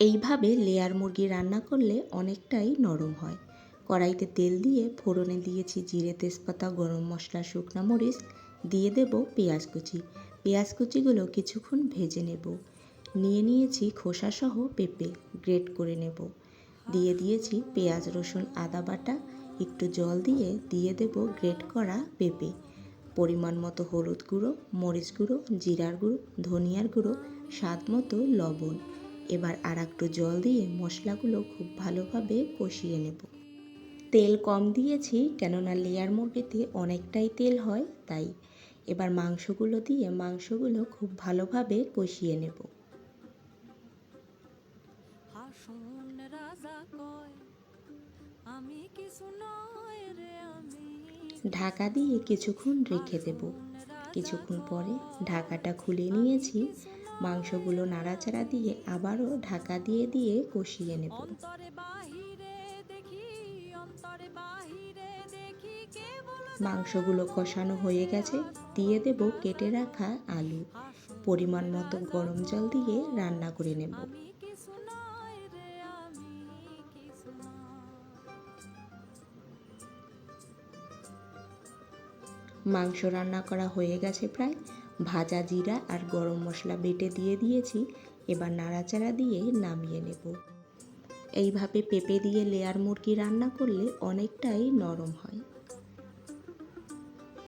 এইভাবে লেয়ার মুরগি রান্না করলে অনেকটাই নরম হয়। কড়াইতে তেল দিয়ে ফোড়নে দিয়েছি জিরে, তেজপাতা, গরম মশলা, শুকনো মরিচ, দিয়ে দেব পেঁয়াজ কুচি। পেঁয়াজ কুচিগুলো কিছুক্ষণ ভেজে নেব। নিয়ে নিয়েছি খোসাসহ পেঁপে, গ্রেট করে নেব। দিয়ে দিয়েছি পেঁয়াজ, রসুন, আদা বাটা, একটু জল দিয়ে দিয়ে দেব গ্রেট করা পেঁপে। পরিমাণ মতো হলুদ গুঁড়ো, মরিচ গুঁড়ো, জিরার গুঁড়ো, ধনিয়ার গুঁড়ো, স্বাদ মতো লবণ। এবার আর একটু জল দিয়ে মশলাগুলো খুব ভালোভাবে কষিয়ে নেব। তেল কম দিয়েছি কেননা লেয়ার মুরগিতে অনেকটাই তেল হয় তাই এবার মাংসগুলো দিয়ে মাংসগুলো খুব ভালোভাবে কষিয়ে নেব। ঢাকা দিয়ে কিছুক্ষণ রেখে দেব। কিছুক্ষণ পরে ঢাকাটা খুলে নিয়েছি। মাংসগুলো নাড়াচাড়া দিয়ে আবারও ঢাকা দিয়ে দিয়ে কষিয়ে নেব। মাংসগুলো কষানো হয়ে গেছে দিয়ে দেব কেটে রাখা আলু। পরিমাণ মতো গরম জল দিয়ে রান্না করে নেব। মাংস রান্না করা হয়ে গেছে প্রায়। ভাজা জিরা আর গরম মশলা বেটে দিয়ে দিয়েছি, এবার নাড়াচাড়া দিয়ে নামিয়ে নেব। এইভাবে পেঁপে দিয়ে লেয়ার মুরগি রান্না করলে অনেকটাই নরম হয়।